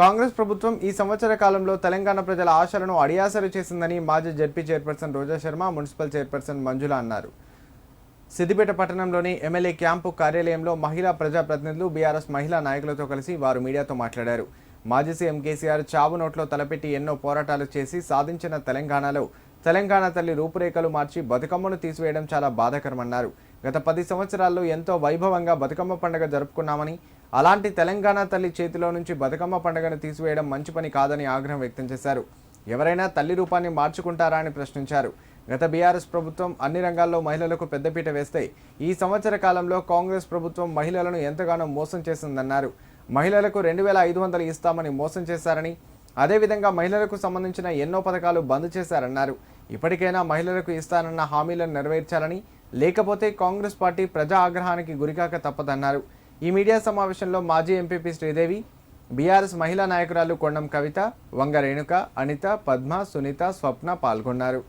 కాంగ్రెస్ ప్రభుత్వం ఈ సంవత్సర కాలంలో తెలంగాణ ప్రజల ఆశలను అడియాసరు చేసిందని మాజీ ZP chairperson Roja Sharma municipal chairperson Manjula అన్నారు. సిద్దిపేట పట్టణంలోని ఎమ్మెల్యే క్యాంపు కార్యాలయంలో మహిళా ప్రజాప్రతినిధులు బీఆర్ఎస్ మహిళా నాయకులతో కలిసి వారు మీడియాతో మాట్లాడారు. మాజీ సీఎం కేసీఆర్ చావు నోట్లో తలపెట్టి ఎన్నో పోరాటాలు చేసి సాధించిన తెలంగాణలో తెలంగాణ తల్లి రూపురేఖలు మార్చి బతుకమ్మను తీసివేయడం చాలా బాధాకరమన్నారు. గత పది సంవత్సరాల్లో ఎంతో వైభవంగా బతుకమ్మ పండుగ జరుపుకున్నామని అలాంటి తెలంగాణ తల్లి చేతిలో నుంచి బతుకమ్మ పండుగను తీసివేయడం మంచి పని కాదని ఆగ్రహం వ్యక్తం చేశారు. ఎవరైనా తల్లి రూపాన్ని మార్చుకుంటారా అని ప్రశ్నించారు. గత బీఆర్ఎస్ ప్రభుత్వం అన్ని రంగాల్లో మహిళలకు పెద్దపీట వేస్తే ఈ సంవత్సర కాలంలో కాంగ్రెస్ ప్రభుత్వం మహిళలను ఎంతగానో మోసం చేసిందన్నారు. మహిళలకు రెండు వేల ఐదు వందలు ఇస్తామని మోసం చేశారని అదేవిధంగా మహిళలకు సంబంధించిన ఎన్నో పథకాలు బంద్ చేశారన్నారు. ఇప్పటికైనా మహిళలకు ఇస్తానన్న హామీలను నెరవేర్చాలని లేకపోతే కాంగ్రెస్ పార్టీ ప్రజా ఆగ్రహానికి గురికాక తప్పదన్నారు. ఈ మీడియా సమావేశంలో మాజీ ఎంపీపీ శ్రీదేవి బీఆర్ఎస్ మహిళా నాయకురాలు కొండం కవిత వంగ రేణుక అనిత పద్మ సునీత స్వప్న పాల్గొన్నారు.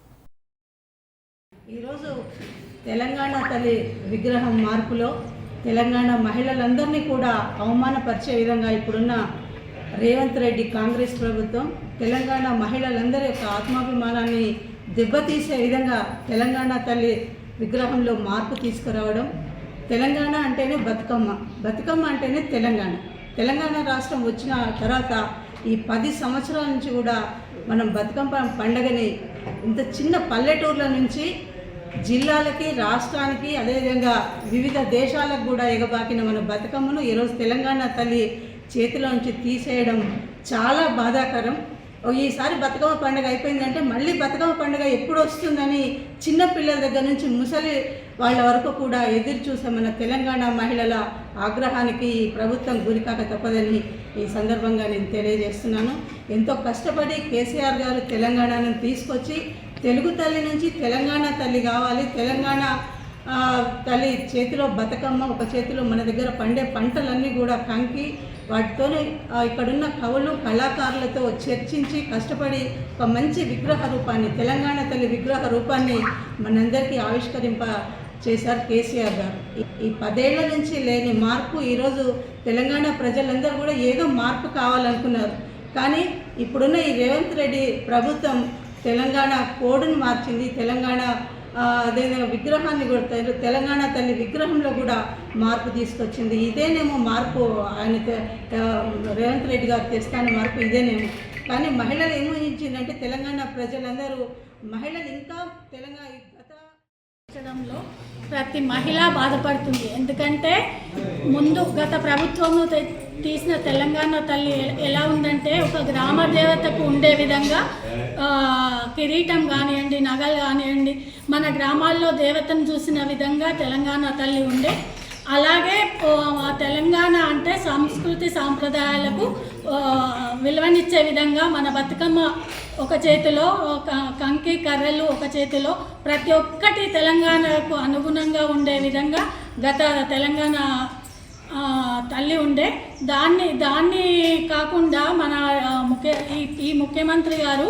ఈరోజు తెలంగాణ తల్లి విగ్రహం మార్పులో తెలంగాణ మహిళలందరినీ కూడా అవమానపరిచే విధంగా ఇప్పుడున్న రేవంత్ రెడ్డి కాంగ్రెస్ ప్రభుత్వం తెలంగాణ మహిళలందరి యొక్క ఆత్మాభిమానాన్ని దెబ్బతీసే విధంగా తెలంగాణ తల్లి విగ్రహంలో మార్పు తీసుకురావడం తెలంగాణ అంటేనే బతుకమ్మ. బతుకమ్మ అంటేనే తెలంగాణ. తెలంగాణ రాష్ట్రం వచ్చిన తర్వాత ఈ పది సంవత్సరాల నుంచి కూడా మనం బతుకమ్మ పండగని ఇంత చిన్న పల్లెటూర్ల నుంచి జిల్లాలకి రాష్ట్రానికి అదేవిధంగా వివిధ దేశాలకు కూడా ఎగబాకిన మన బతుకమ్మను ఈరోజు తెలంగాణ తల్లి చేతిలో నుంచి తీసేయడం చాలా బాధాకరం. ఈసారి బతుకమ్మ పండుగ అయిపోయిందంటే మళ్ళీ బతుకమ్మ పండుగ ఎప్పుడు వస్తుందని చిన్న పిల్లల దగ్గర నుంచి ముసలి వాళ్ళ వరకు కూడా ఎదురు చూసే మన తెలంగాణ మహిళల ఆగ్రహానికి ఈ ప్రభుత్వం గురికాక తప్పదని ఈ సందర్భంగా నేను తెలియజేస్తున్నాను. ఎంతో కష్టపడి కేసీఆర్ గారు తెలంగాణను తీసుకొచ్చి తెలుగు తల్లి నుంచి తెలంగాణ తల్లి కావాలి తెలంగాణ తల్లి చేతిలో బతుకమ్మ ఒక చేతిలో మన దగ్గర పండే పంటలన్నీ కూడా కంకి వాటితోనే ఇక్కడున్న కవులు కళాకారులతో చర్చించి కష్టపడి ఒక మంచి విగ్రహ రూపాన్ని తెలంగాణ తల్లి విగ్రహ రూపాన్ని మనందరికీ ఆవిష్కరింప చేశారు కేసీఆర్ గారు. ఈ- పదేళ్ళ నుంచి లేని మార్పు ఈరోజు తెలంగాణ ప్రజలందరూ కూడా ఏదో మార్పు కావాలనుకున్నారు. కానీ ఇప్పుడున్న ఈ రేవంత్ రెడ్డి ప్రభుత్వం తెలంగాణ కోడ్ని మార్చింది తెలంగాణ ఆ, అదే విగ్రహాన్ని కూడా తెలంగాణ తల్లి విగ్రహంలో కూడా మార్పు తీసుకొచ్చింది. ఇదేనేమో మార్పు ఆయన రేవంత్ రెడ్డి గారు తెస్తాను మార్పు ఇదేనేమో. కానీ మహిళలు ఏమో ఇచ్చిందంటే తెలంగాణ ప్రజలందరూ మహిళలు ఇంకా తెలంగాణ గత ప్రతి మహిళ బాధపడుతుంది. ఎందుకంటే ముందు గత ప్రభుత్వం తె- తీసిన తెలంగాణ తల్లి ఎలా ఉందంటే ఒక గ్రామ దేవతకు ఉండే విధంగా కిరీటం కానివ్వండి నగలు కానివ్వండి మన గ్రామాల్లో దేవతను చూసిన విధంగా తెలంగాణ తల్లి ఉండే. అలాగే తెలంగాణ అంటే సంస్కృతి సాంప్రదాయాలకు విలువనిచ్చే విధంగా మన బతుకమ్మ ఒక చేతిలో ఒక కంకి కర్రలు ఒక చేతిలో ప్రతి ఒక్కటి తెలంగాణకు అనుగుణంగా ఉండే విధంగా గత తెలంగాణ తల్లి ఉండే. దాన్ని దాన్ని కాకుండా మన ముఖ్య ఈ ఈ ముఖ్యమంత్రి గారు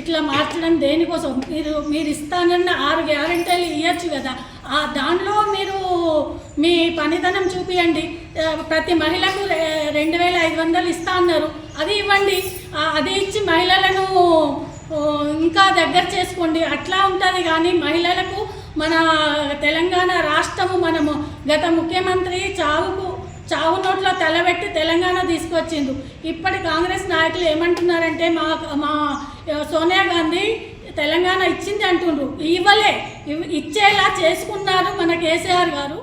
ఇట్లా మార్చడం దేనికోసం? మీరు మీరు ఇస్తానన్న ఆరు గ్యారెంటీలు ఇవ్వచ్చు కదా. ఆ దానిలో మీరు మీ పనితనం చూపియండి. ప్రతి మహిళకు రెండు వేల ఐదు వందలు ఇస్తా అన్నారు. అది ఇవ్వండి. అది ఇచ్చి మహిళలను ఇంకా దగ్గర చేసుకోండి. అట్లా ఉంటుంది కానీ మహిళలకు మన తెలంగాణ రాష్ట్రము మనము గత ముఖ్యమంత్రి చావుకు చావు నోట్లో తలబెట్టి తెలంగాణ తీసుకొచ్చిండు. ఇప్పటి కాంగ్రెస్ నాయకులు ఏమంటున్నారంటే మా మా సోనియా గాంధీ తెలంగాణ ఇచ్చింది అంటుండ్రు. ఇవ్వలే. ఇచ్చేలా చేసుకున్నారు మన కేసీఆర్ గారు.